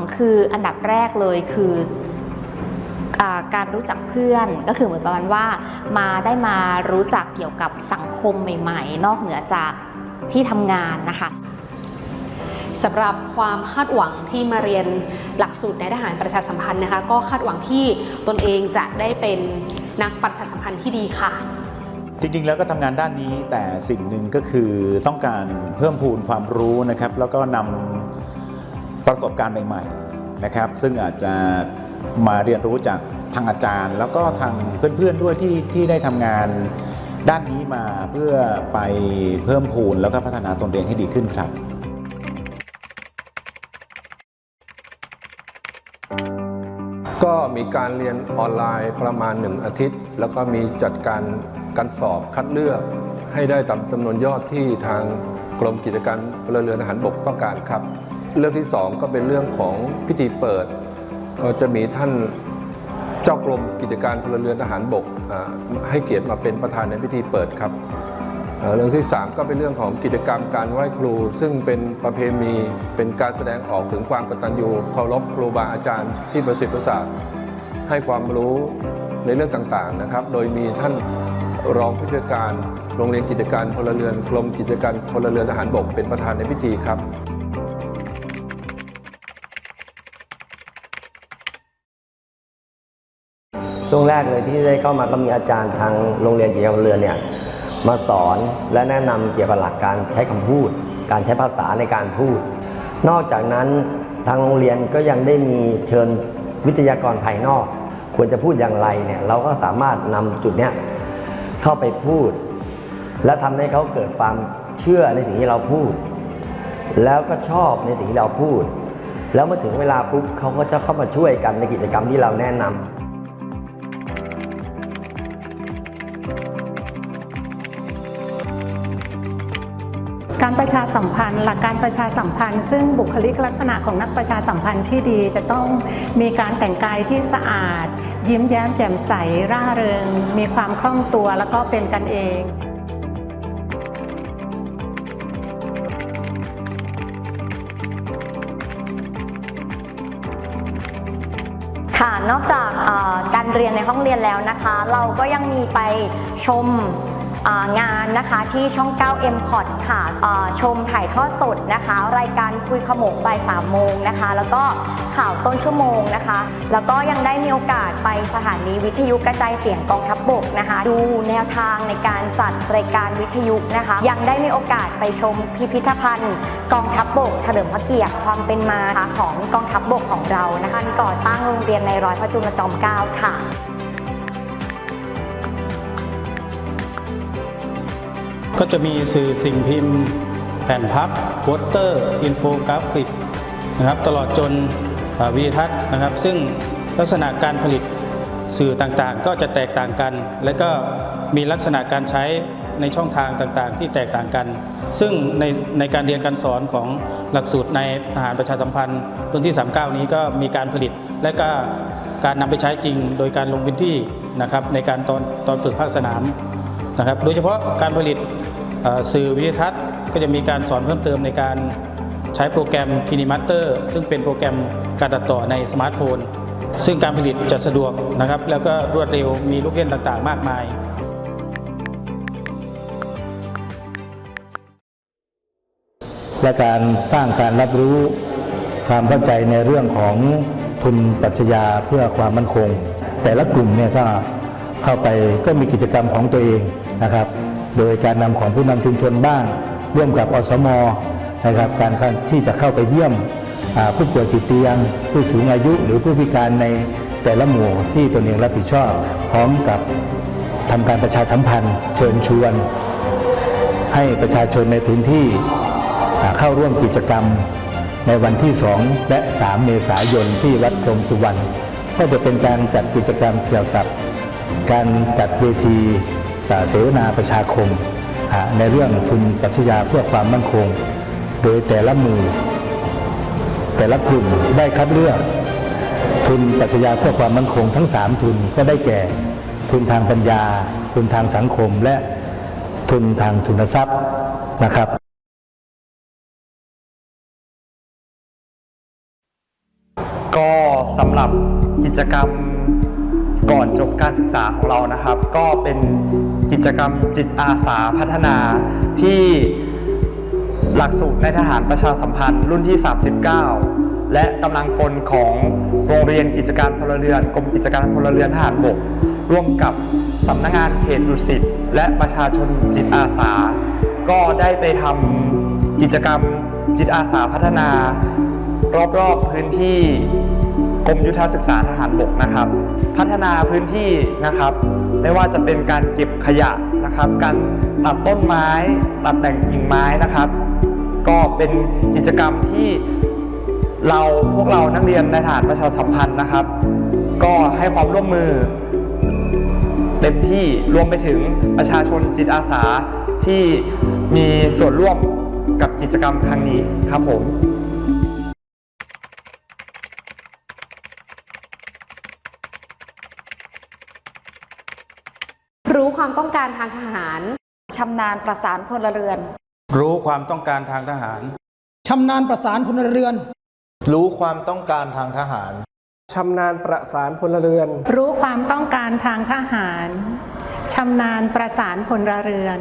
ังคืออันดับแรกเลยคือการรู้จักเพื่อนก็คือเหมือนประมาณว่ามาได้มารู้จักเกี่ยวกับสังคมใหม่ ๆ นอกเหนือจากที่ทำงานนะคะสำหรับความคาดหวังที่มาเรียนหลักสูตรในทหารประชาสัมพันธ์นะคะ ก็คาดหวังที่ตนเองจะได้เป็นนักประชาสัมพันธ์ที่ดีค่ะ จริงๆแล้วก็ทำงานด้านนี้แต่สิ่งหนึ่งก็คือต้องการเพิ่มพูนความรู้นะครับ แล้วก็นำ ประสบการณ์ใหม่ๆนะครับ ซึ่งอาจจะมาเรียนรู้จากทางอาจารย์ แล้วก็ทางเพื่อนๆด้วยที่ที่ได้ทำงานด้านนี้มาเพื่อไปเพิ่มพูนแล้วก็พัฒนาตนเองให้ดีขึ้นครับก็มีการเรียนออนไลน์ประมาณ 1 อาทิตย์ แล้วก็มีจัดการการสอบคัดเลือก ให้ได้ตามจำนวนยอดที่ทางกรมกิจการพลเรือนทหารบกต้องการครับ เรื่องที่2ก็เป็นเรื่องของพิธีเปิด ก็จะมีท่านเจ้ากรมกิจการพลเรือนทหารบกให้เกียรติมาเป็นประธานในพิธีเปิดครับเรื่องที่ 3 ก็เป็นเรื่องของกิจกรรมการไหว้ครู ซึ่งเป็นประเพณีเป็นการแสดงออกถึงความกตัญญูเคารพครูบาอาจารย์ที่ประสิทธิ์ประสาทให้ความรู้ในเรื่องต่างๆนะครับ โดยมีท่านรองผู้ช่วยการโรงเรียนกิจการพลเรือนกรมกิจการพลเรือนทหารบกเป็นประธานในพิธีครับ ช่วงแรกเลยที่ได้เข้ามาก็มีอาจารย์ทางโรงเรียนเกี่ยวกับเรือเนี่ยมาสอนและแนะนำเกี่ยวกับหลักการใช้คำพูด การใช้ภาษาในการพูด นอกจากนั้นทางโรงเรียนก็ยังได้มีเชิญวิทยากรภายนอก ควรจะพูดอย่างไรเนี่ยเราก็สามารถนำจุดเนี้ยเข้าไปพูด และทำให้เขาเกิดความเชื่อในสิ่งที่เราพูด แล้วก็ชอบในสิ่งที่เราพูด แล้วเมื่อถึงเวลาปุ๊บเขาก็จะเข้ามาช่วยกันในกิจกรรมที่เราแนะนำ การประชาสัมพันธ์ หลักการประชาสัมพันธ์ ซึ่งบุคลิกลักษณะของนักประชาสัมพันธ์ที่ดี จะต้องมีการแต่งกายที่สะอาด ยิ้มแย้มแจ่มใสร่าเริง มีความคล่องตัวแล้วก็เป็นกันเองค่ะนอกจากการเรียนในห้องเรียนแล้วนะคะ เราก็ยังมีไปชม งานนะคะที่ช่อง 9 m c o t ค่ะชมถ่ายทอดสดนะคะ รายการคุยขโมกบ่าย3โมงนะคะ แล้วก็ข่าวต้นชั่วโมงนะคะ แล้วก็ยังได้มีโอกาสไปสถานีวิทยุกระจายเสียงกองทัพบบกนะคะ ดูแนวทางในการจัดรายการวิทยุนะคะ ยังได้มีโอกาสไปชมพิพิธภัณฑ์ กองทัพบบก เฉลิมพระเกียรติความเป็นมาของกองทัพบบกของเรานะคะก่อตั้งโรงเรียนในร้อยพระจุลจอมเกล้าค่ะ ก็จะมีสื่อสิ่งพิมพ์ แผ่นพับโปสเตอร์อินโฟกราฟิกนะครับตลอดจนวิดีทัศน์นะครับ ซึ่งลักษณะการผลิตสื่อต่างๆ ก็จะแตกต่างกัน และก็มีลักษณะการใช้ในช่องทางต่างๆ ที่แตกต่างกัน ซึ่งในในการเรียนการสอนของหลักสูตรในทหารประชาสัมพันธ์รุ่นที่ 39 นี้ก็มีการผลิต และก็การนำไปใช้จริง โดยการลงพื้นที่นะครับในการตอนตอนฝึกภาคสนามนะครับ โดยเฉพาะการผลิต สื่อวิดีทัศน์ก็จะมีการสอนเพิ่มเติมในการใช้โปรแกรม KineMaster ซึ่งเป็นโปรแกรมการตัดต่อในสมาร์ทโฟน ซึ่งการผลิตจะสะดวกนะครับ แล้วก็รวดเร็วมีลูกเล่นต่างๆ มากมายและการสร้างการรับรู้ความเข้าใจในเรื่องของทุนปรัชญาเพื่อความมั่นคง แต่ละกลุ่มเนี่ยก็เข้าไปก็มีกิจกรรมของตัวเองนะครับ โดยการนำของผู้นำชุมชนบ้าง ร่วมกับอสมนะครับการที่จะเข้าไปเยี่ยมผู้ป่วยติดเตียง ผู้สูงอายุหรือผู้พิการในแต่ละหมู่ที่ตนเองรับผิดชอบ พร้อมกับทำการประชาสัมพันธ์ เชิญชวน ให้ประชาชนในพื้นที่เข้าร่วมกิจกรรมในวันที่ 2 และ 3 เมษายนที่วัดพรมสุวรรณก็จะเป็นการจัดกิจกรรมเกี่ยวกับการจัดเวที เสวนาประชาคม ในเรื่องทุนปัชญาเพื่อความมั่นคง โดยแต่ละหมู่ แต่ละกลุ่มได้คัดเลือก ทุนปัชญาเพื่อความมั่นคง ทั้ง 3 ทุนก็ได้แก่ ทุนทางปัญญา ทุนทางสังคม และทุนทางทุนทรัพย์นะครับก็สำหรับกิจกรรมก่อนจบการศึกษาของเรานะครับ ก็เป็น กิจกรรมจิตอาสาพัฒนาที่หลักสูตรในทหารประชาสัมพันธ์รุ่นที่ 39 และกำลังพลของโรงเรียนกิจการพลเรือนกรมกิจการพลเรือนทหารบก ร่วมกับสำนักงานเขตดุสิตและประชาชนจิตอาสา ก็ได้ไปทำกิจกรรมจิตอาสาพัฒนารอบๆพื้นที่กรมยุทธศึกษาทหารบกนะครับ พัฒนาพื้นที่นะครับ ไม่ว่าจะเป็นการเก็บขยะนะครับ การตัดต้นไม้ ตัดแต่งกิ่งไม้นะครับ ก็เป็นกิจกรรมที่เราพวกเรานักเรียนในฐานประชาสัมพันธ์นะครับ ก็ให้ความร่วมมือเต็มที่รวมไปถึงประชาชนจิตอาสาที่มีส่วนร่วมกับกิจกรรมครั้งนี้ครับผม รู้ความต้องการทางทหารชำนาญประสานพลเรือน รู้ความต้องการทางทหาร ชำนาญประสานพลเรือน รู้ความต้องการทางทหาร ชำนาญประสานพลเรือน รู้ความต้องการทางทหาร ชำนาญประสานพลเรือน